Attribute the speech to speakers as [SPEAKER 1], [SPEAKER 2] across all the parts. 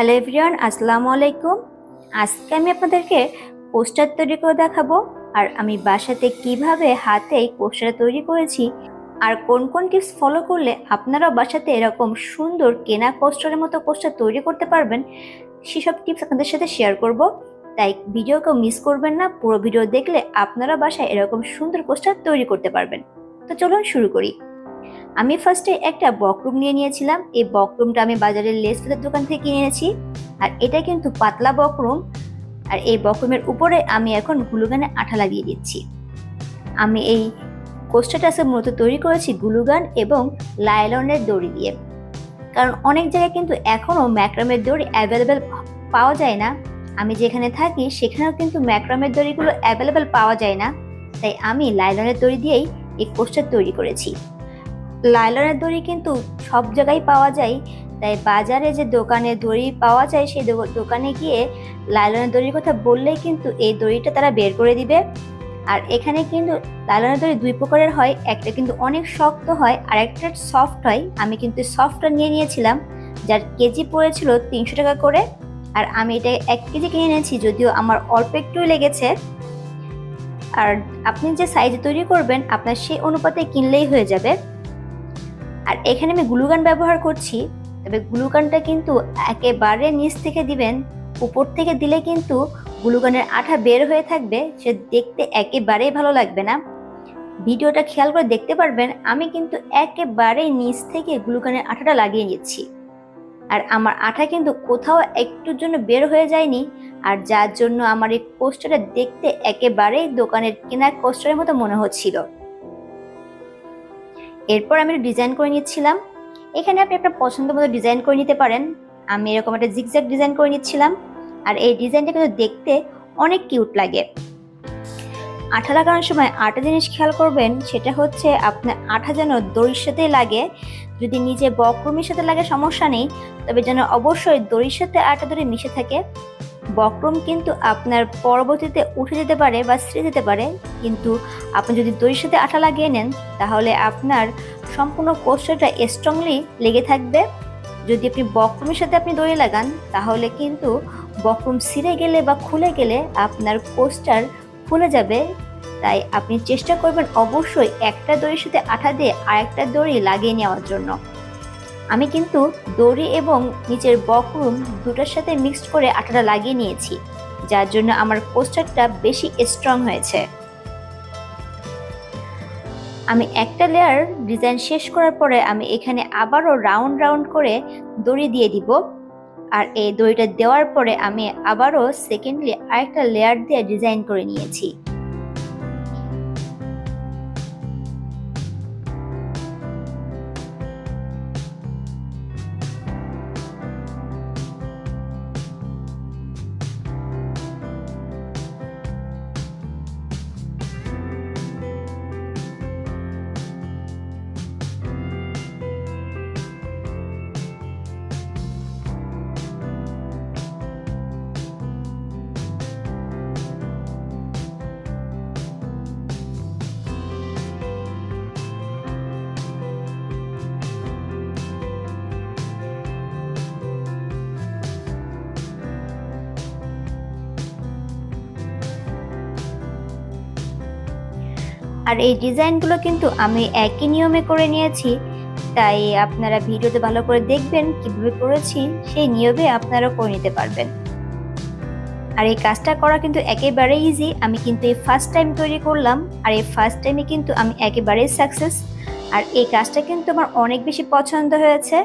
[SPEAKER 1] Hello everyone, আসসালামু আলাইকুম। আজকে আমি আপনাদেরকে পোস্টার তৈরি করে দেখাবো আর আমি বাসাতে কীভাবে হাতে পোস্টার তৈরি করেছি আর কোন কোন টিপস ফলো করলে আপনারাও বাসাতে এরকম সুন্দর কেনা পোস্টারের মতো পোস্টার তৈরি করতে পারবেন, সেসব টিপস আপনাদের সাথে শেয়ার করব। তাই ভিডিও কেউ মিস করবেন না, পুরো ভিডিও দেখলে আপনারা বাসায় এরকম সুন্দর পোস্টার তৈরি করতে পারবেন। তো চলুন শুরু করি। আমি ফার্স্টে একটা বকরুম নিয়ে নিয়েছিলাম। এই বকরুমটা আমি বাজারের লেস দোকান থেকে কিনে এনেছি। আর এটা কিন্তু পাতলা বকরুম আর এই বকরুমের উপরে আমি এখন গ্লুগানে আঠা লাগিয়ে দিচ্ছি। আমি এই কোস্টাটা আজকে মূলত তৈরি করেছি গ্লুগান এবং লাইলনের দড়ি দিয়ে। কারণ অনেক জায়গায় কিন্তু এখনও ম্যাক্রামের দড়ি অ্যাভেলেবেল পাওয়া যায় না। আমি যেখানে থাকি সেখানেও কিন্তু ম্যাক্রামের দড়িগুলো অ্যাভেলেবেল পাওয়া যায় না। তাই আমি লাইলনের দড়ি দিয়েই এই কোস্টার তৈরি করেছি। লাইলনের দড়ি কিন্তু সব জায়গায় পাওয়া যায়। তাই বাজারে যে দোকানে দড়ি পাওয়া যায়, সেই দোকানে গিয়ে লাইলনের দড়ির কথা বললেই কিন্তু এই দড়িটা তারা বের করে দিবে। আর এখানে কিন্তু লাইলনের দড়ি দুই প্রকারের হয়, একটা কিন্তু অনেক শক্ত হয়, আর একটা সফট হয়। আমি কিন্তু সফটটা নিয়ে নিয়েছিলাম, যার কেজি পড়েছিল তিনশো টাকা করে। আর আমি এটা এক কেজি কিনে নিয়েছি যদিও আমার অল্প একটুই লেগেছে। আর আপনি যে সাইজে তৈরি করবেন, আপনার সেই অনুপাতে কিনলেই হয়ে যাবে। আর এখানে আমি গ্লুগান ব্যবহার করছি, তবে গ্লুগানটা কিন্তু একেবারে নিচ থেকে দিবেন, উপর থেকে দিলে কিন্তু গ্লুগানের আঠা বের হয়ে থাকবে, সে দেখতে একেবারেই ভালো লাগবে না। ভিডিওটা খেয়াল করে দেখতে পারবেন, আমি কিন্তু একেবারে নিচ থেকে গ্লুগানের আঠাটা লাগিয়ে নিচ্ছি। আর আমার আঠা কিন্তু কোথাও একটুর জন্য বের হয়ে যায়নি, আর যার জন্য আমার এই কোস্টারটা দেখতে একেবারেই দোকানের কেনা কোস্টারের মতো মনে হচ্ছিল। এরপর আমি ডিজাইন করে নিচ্ছিলাম। এখানে আপনি আপনার পছন্দ মতো ডিজাইন করে নিতে পারেন। আমি এরকম একটা জিগজ্যাগ ডিজাইন করে নিচ্ছিলাম। আর এই ডিজাইনটা কিন্তু দেখতে অনেক কিউট লাগে। আঠা লাগানোর সময় আটা জিনিস খেয়াল করবেন, সেটা হচ্ছে আপনার আঠা যেন দড়ির সাথে লাগে। যদি নিজে বক্রমের সাথে লাগে সমস্যা নেই, তবে যেন অবশ্যই দড়ির সাথে আটা দড়ি মিশে থাকে। বক্রম কিন্তু আপনার পরবর্তীতে উঠে যেতে পারে বা ছিঁড়ে যেতে পারে। কিন্তু আপনি যদি দড়ির সাথে আঠা লাগিয়ে নেন, তাহলে আপনার সম্পূর্ণ কোস্টারটা স্ট্রংলি লেগে থাকবে। যদি আপনি বক্রমের সাথে আপনি দড়ি লাগান, তাহলে কিন্তু বক্রম ছিঁড়ে গেলে বা খুলে গেলে আপনার কোস্টার খুলে যাবে। তাই আপনি চেষ্টা করবেন অবশ্যই একটা দড়ির সাথে আঠা দিয়ে আরেকটা দড়ি লাগিয়ে নেওয়ার জন্য। আমি কিন্তু দড়ি এবং নিচের বকরুম দুটোর সাথে মিক্সড করে আঠাটা লাগিয়ে নিয়েছি, যার জন্য আমার কোস্টারটা বেশি স্ট্রং হয়েছে। আমি একটা লেয়ার ডিজাইন শেষ করার পরে আমি এখানে আবারও রাউন্ড রাউন্ড করে দড়ি দিয়ে দিব। আর এই দড়িটা দেওয়ার পরে আমি আবারও সেকেন্ডলি আরেকটা লেয়ার দিয়ে ডিজাইন করে নিয়েছি। আর এই ডিজাইনগুলো কিন্তু আমি একই নিয়মে করে নিয়েছি। তাই আপনারা ভিডিওতে ভালো করে দেখবেন কীভাবে করেছি, সেই নিয়মে আপনারা করে নিতে পারবেন। আর এই কাজটা করা কিন্তু একেবারে ইজি আমি কিন্তু এই ফার্স্ট টাইম তৈরি করলাম। আর এই ফার্স্ট টাইমে কিন্তু আমি একেবারেই সাকসেস আর এই কাজটা কিন্তু আমার অনেক বেশি পছন্দ হয়েছে।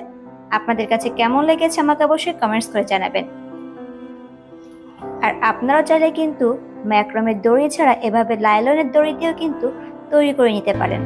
[SPEAKER 1] আপনাদের কাছে কেমন লেগেছে আমাকে অবশ্যই কমেন্টস করে জানাবেন। আর আপনারাও চাইলে কিন্তু ম্যাক্রমের দড়ি ছাড়া এভাবে লাইলনের দড়ি দিয়েও কিন্তু তৈরি করে নিতে পারেন